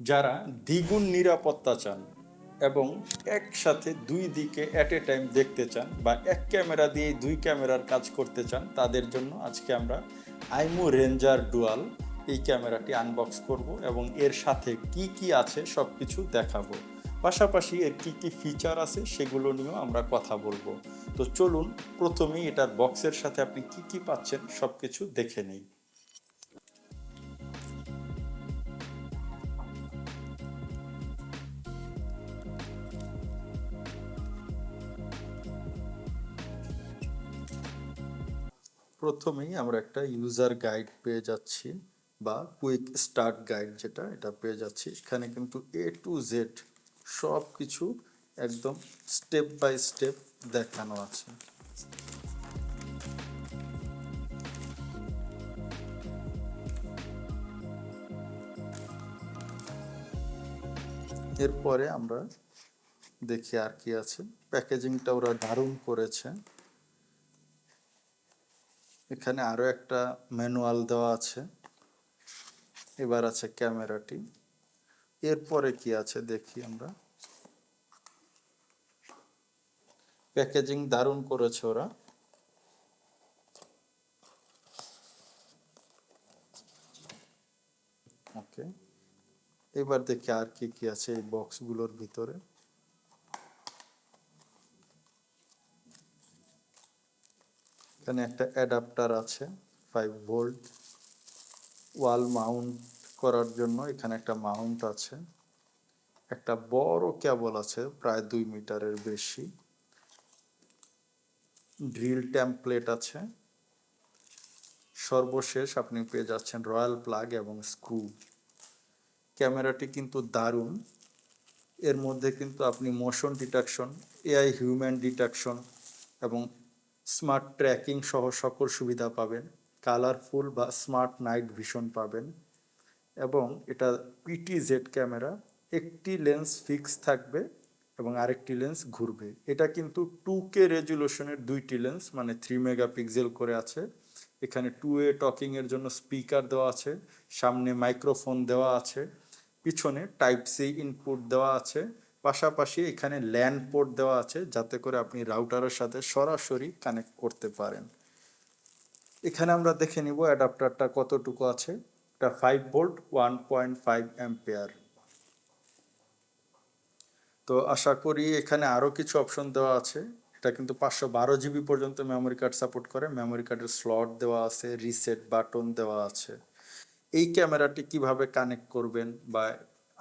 যারা দ্বিগুণ নিরাপত্তা চান এবং একসাথে দুই দিকে অ্যাট এ টাইম দেখতে চান বা এক ক্যামেরা দিয়ে দুই ক্যামেরার কাজ করতে চান, তাদের জন্য আজকে আমরা আইমো রেঞ্জার ডুয়াল এই ক্যামেরাটি আনবক্স করব এবং এর সাথে কি কি আছে সব কিছু দেখাবো। পাশাপাশি এর কি কি ফিচার আছে সেগুলো নিয়েও আমরা কথা বলব। তো চলুন, প্রথমেই এটার বক্সের সাথে আপনি কি কি পাচ্ছেন সব কিছু দেখে নেই। প্রথমেই আমরা একটা ইউজার গাইড পেয়ে যাচ্ছি বা কুইক স্টার্ট গাইড যেটা, এটা পেয়ে যাচ্ছি। এখানে কিন্তু এ টু জেড সব কিছু একদম স্টেপ বাই স্টেপ দেখানো আছে। এরপরে আমরা দেখি আর কি আছে। প্যাকেজিংটা ওরা দারুণ করেছে। এখানে আরও একটা ম্যানুয়াল দেওয়া আছে। এবার আছে ক্যামেরাটি। এরপরে কি আছে দেখি আমরা। প্যাকেজিং দারুণ করেছে ওরা। ওকে। এবার দেখি আর কি কি আছে এই বক্সগুলোর ভিতরে। এখানে একটা অ্যাডাপ্টার আছে ফাইভ ভোল্ট ওয়াল মাউন্ট করার জন্য এখানে একটা মাউন্ট আছে। একটা বড় কেবল আছে, প্রায় দুই মিটারের বেশি। ড্রিল ট্যাম্পলেট আছে। সর্বশেষ আপনি পেয়ে যাচ্ছেন রয়্যাল প্লাগ এবং স্ক্রু ক্যামেরাটি কিন্তু দারুণ। এর মধ্যে কিন্তু আপনি motion detection AI human detection এবং স্মার্ট ট্র্যাকিং সহ সকল সুবিধা পাবেন কালারফুল বা স্মার্ট নাইট ভিশন পাবেন এবং এটা পিটি জেড ক্যামেরা একটি লেন্স ফিক্স থাকবে এবং আরেকটি লেন্স ঘুরবে। এটা কিন্তু টু কে রেজুলেশনের দুইটি লেন্স মানে থ্রি মেগাপিক্সেল করে আছে। এখানে টু এ টকিংয়ের জন্য স্পিকার দেওয়া আছে, সামনে মাইক্রোফোন দেওয়া আছে, পিছনে টাইপ সি ইনপুট দেওয়া আছে পাশাপাশি এখানে ল্যান্ড পোর্ট দেওয়া আছে যাতে করে আপনি রাউটারের সাথে সরাসরি কানেক্ট করতে পারেন। এখানে আমরা দেখে নিব অ্যাডাপ্টারটা কতটুকু আছে। এটা five volt one point five ampere তো আশা করি এখানে আরও কিছু অপশন দেওয়া আছে। এটা কিন্তু পাঁচশো বারো জিবি পর্যন্ত মেমোরি কার্ড সাপোর্ট করে। মেমোরি কার্ডের স্লট দেওয়া আছে রিসেট বাটন দেওয়া আছে। এই ক্যামেরাটি কীভাবে কানেক্ট করবেন বা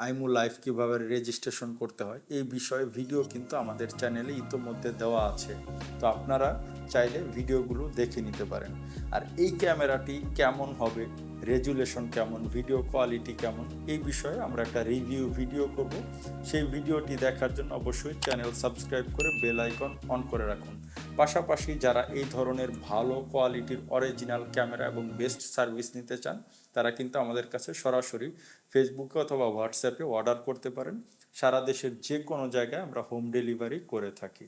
আইমু লাইফ কীভাবে রেজিস্ট্রেশন করতে হয়, এই বিষয়ে ভিডিও কিন্তু আমাদের চ্যানেলে ইতোমধ্যে দেওয়া আছে। তো আপনারা চাইলে ভিডিওগুলো দেখে নিতে পারেন। আর এই ক্যামেরাটি কেমন হবে রেজুলেশন কেমন ভিডিও কোয়ালিটি কেমন, এই বিষয়ে আমরা একটা রিভিউ ভিডিও করব। সেই ভিডিওটি দেখার জন্য অবশ্যই চ্যানেল সাবস্ক্রাইব করে বেল আইকন অন করে রাখুন। পাশাপাশি যারা এই ধরনের ভালো কোয়ালিটির অরিজিনাল ক্যামেরা এবং বেস্ট সার্ভিস নিতে চান, তারা কিন্তু আমাদের কাছে সরাসরি ফেসবুকে অথবা হোয়াটসঅ্যাপে অর্ডার করতে পারেন। সারা দেশের যে কোনো জায়গায় আমরা হোম ডেলিভারি করে থাকি।